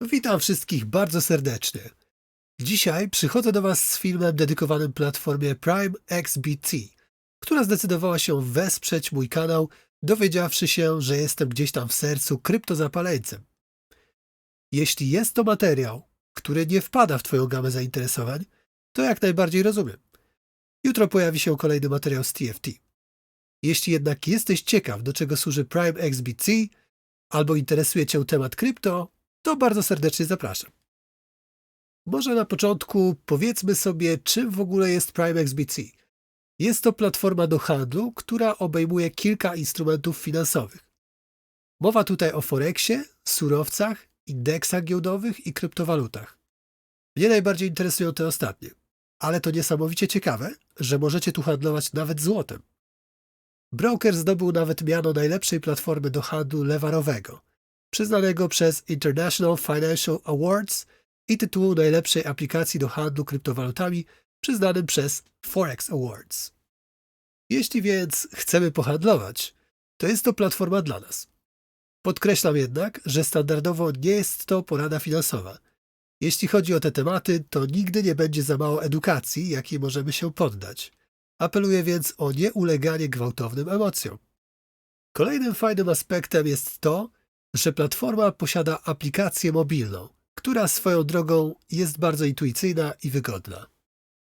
Witam wszystkich bardzo serdecznie. Dzisiaj przychodzę do Was z filmem dedykowanym platformie Prime XBT, która zdecydowała się wesprzeć mój kanał, dowiedziawszy się, że jestem gdzieś tam w sercu kryptozapaleńcem. Jeśli jest to materiał, który nie wpada w Twoją gamę zainteresowań, to jak najbardziej rozumiem. Jutro pojawi się kolejny materiał z TFT. Jeśli jednak jesteś ciekaw, do czego służy Prime XBT, albo interesuje Cię temat krypto, to bardzo serdecznie zapraszam. Może na początku powiedzmy sobie, czym w ogóle jest Prime XBT. Jest to platforma do handlu, która obejmuje kilka instrumentów finansowych. Mowa tutaj o Forexie, surowcach, indeksach giełdowych i kryptowalutach. Mnie najbardziej interesują te ostatnie, ale to niesamowicie ciekawe, że możecie tu handlować nawet złotem. Broker zdobył nawet miano najlepszej platformy do handlu lewarowego, przyznanego przez International Financial Awards i tytułu najlepszej aplikacji do handlu kryptowalutami, przyznanym przez Forex Awards. Jeśli więc chcemy pohandlować, to jest to platforma dla nas. Podkreślam jednak, że standardowo nie jest to porada finansowa. Jeśli chodzi o te tematy, to nigdy nie będzie za mało edukacji, jakiej możemy się poddać. Apeluję więc o nieuleganie gwałtownym emocjom. Kolejnym fajnym aspektem jest to, że platforma posiada aplikację mobilną, która swoją drogą jest bardzo intuicyjna i wygodna.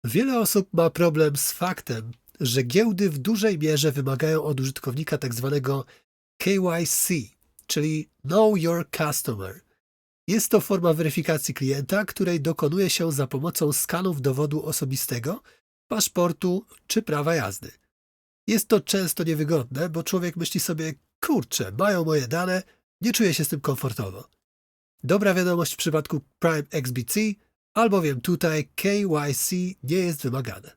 Wiele osób ma problem z faktem, że giełdy w dużej mierze wymagają od użytkownika tzw. KYC, czyli Know Your Customer. Jest to forma weryfikacji klienta, której dokonuje się za pomocą skanów dowodu osobistego, paszportu czy prawa jazdy. Jest to często niewygodne, bo człowiek myśli sobie, kurczę, mają moje dane, nie czuję się z tym komfortowo. Dobra wiadomość w przypadku Prime XBT, albowiem tutaj KYC nie jest wymagane.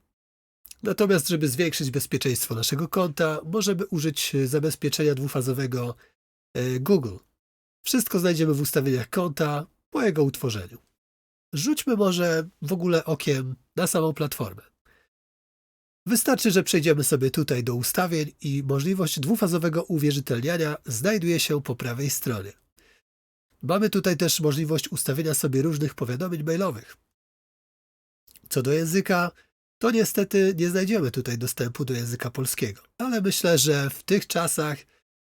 Natomiast, żeby zwiększyć bezpieczeństwo naszego konta, możemy użyć zabezpieczenia dwufazowego e, Google. Wszystko znajdziemy w ustawieniach konta po jego utworzeniu. Rzućmy może w ogóle okiem na samą platformę. Wystarczy, że przejdziemy sobie tutaj do ustawień i możliwość dwufazowego uwierzytelniania znajduje się po prawej stronie. Mamy tutaj też możliwość ustawienia sobie różnych powiadomień mailowych. Co do języka, to niestety nie znajdziemy tutaj dostępu do języka polskiego, ale myślę, że w tych czasach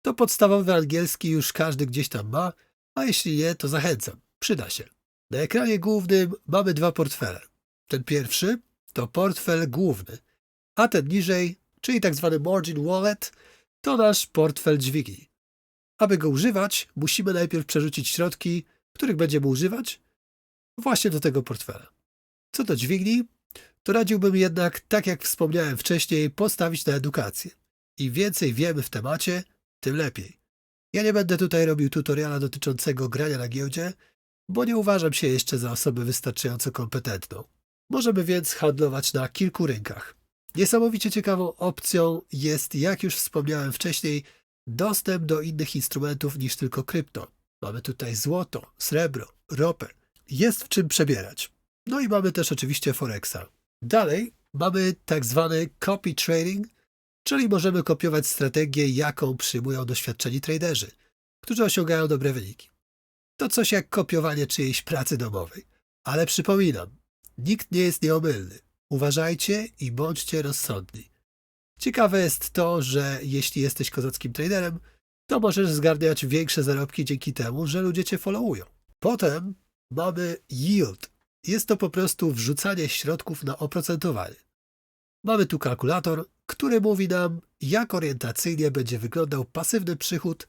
to podstawowy angielski już każdy gdzieś tam ma, a jeśli nie, to zachęcam, przyda się. Na ekranie głównym mamy dwa portfele. Ten pierwszy to portfel główny, a ten niżej, czyli tak zwany margin wallet, to nasz portfel dźwigni. Aby go używać, musimy najpierw przerzucić środki, których będziemy używać, właśnie do tego portfela. Co do dźwigni, to radziłbym jednak, tak jak wspomniałem wcześniej, postawić na edukację. Im więcej wiemy w temacie, tym lepiej. Ja nie będę tutaj robił tutoriala dotyczącego grania na giełdzie, bo nie uważam się jeszcze za osobę wystarczająco kompetentną. Możemy więc handlować na kilku rynkach. Niesamowicie ciekawą opcją jest, jak już wspomniałem wcześniej, dostęp do innych instrumentów niż tylko krypto. Mamy tutaj złoto, srebro, ropę. Jest w czym przebierać. No i mamy też oczywiście Forexa. Dalej mamy tak zwany copy trading, czyli możemy kopiować strategię, jaką przyjmują doświadczeni traderzy, którzy osiągają dobre wyniki. To coś jak kopiowanie czyjejś pracy domowej. Ale przypominam, nikt nie jest nieomylny. Uważajcie i bądźcie rozsądni. Ciekawe jest to, że jeśli jesteś kozackim traderem, to możesz zgarniać większe zarobki dzięki temu, że ludzie cię followują. Potem mamy yield. Jest to po prostu wrzucanie środków na oprocentowanie. Mamy tu kalkulator, który mówi nam, jak orientacyjnie będzie wyglądał pasywny przychód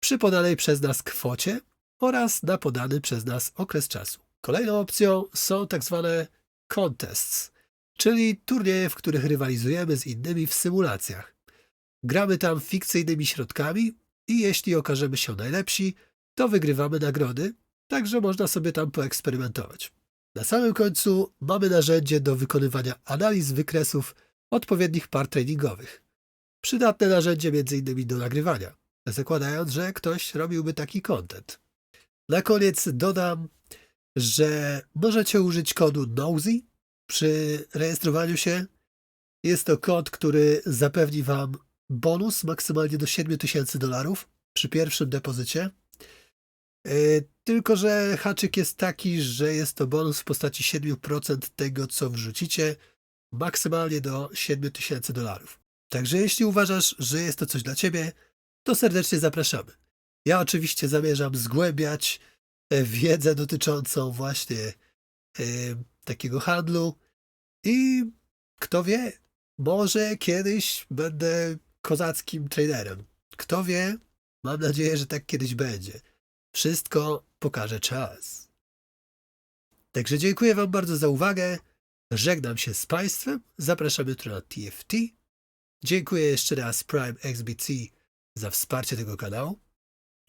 przy podanej przez nas kwocie oraz na podany przez nas okres czasu. Kolejną opcją są tak zwane contests, czyli turnieje, w których rywalizujemy z innymi w symulacjach. Gramy tam fikcyjnymi środkami i jeśli okażemy się najlepsi, to wygrywamy nagrody, także można sobie tam poeksperymentować. Na samym końcu mamy narzędzie do wykonywania analiz wykresów odpowiednich par treningowych. Przydatne narzędzie m.in. do nagrywania, zakładając, że ktoś robiłby taki content. Na koniec dodam, że możecie użyć kodu NOSY przy rejestrowaniu się. Jest to kod, który zapewni Wam bonus maksymalnie do 7000 dolarów przy pierwszym depozycie. Yy, Tylko, że haczyk jest taki, że jest to bonus w postaci 7% tego, co wrzucicie, maksymalnie do 7000 dolarów. Także jeśli uważasz, że jest to coś dla ciebie, to serdecznie zapraszamy. Ja oczywiście zamierzam zgłębiać e, wiedzę dotyczącą właśnie e, takiego handlu i kto wie, może kiedyś będę kozackim traderem. Kto wie, mam nadzieję, że tak kiedyś będzie. Wszystko pokaże czas. Także dziękuję Wam bardzo za uwagę. Żegnam się z Państwem. Zapraszam jutro na TFT. Dziękuję jeszcze raz Prime XBC za wsparcie tego kanału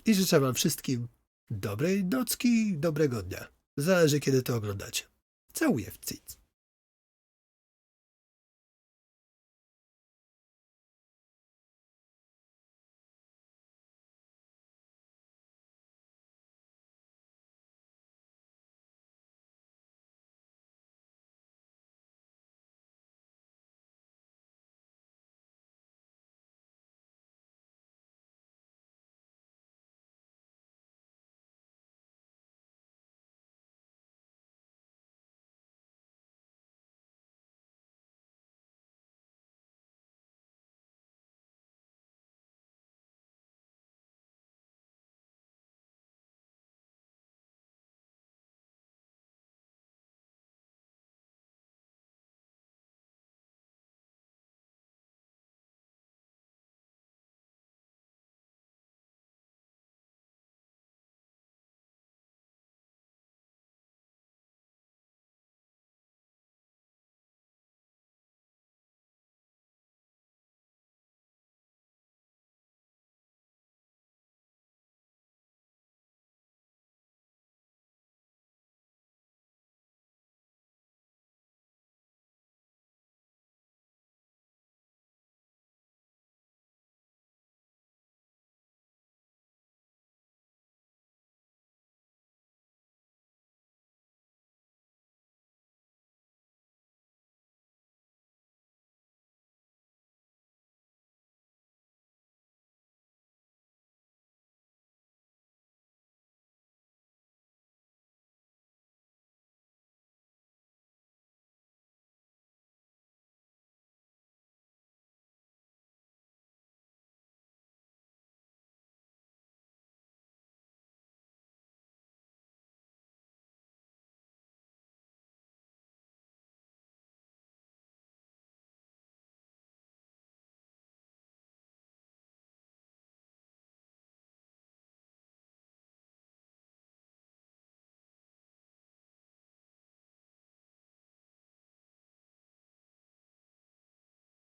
i życzę Wam wszystkim dobrej nocki, dobrego dnia. Zależy kiedy to oglądacie. So we have to.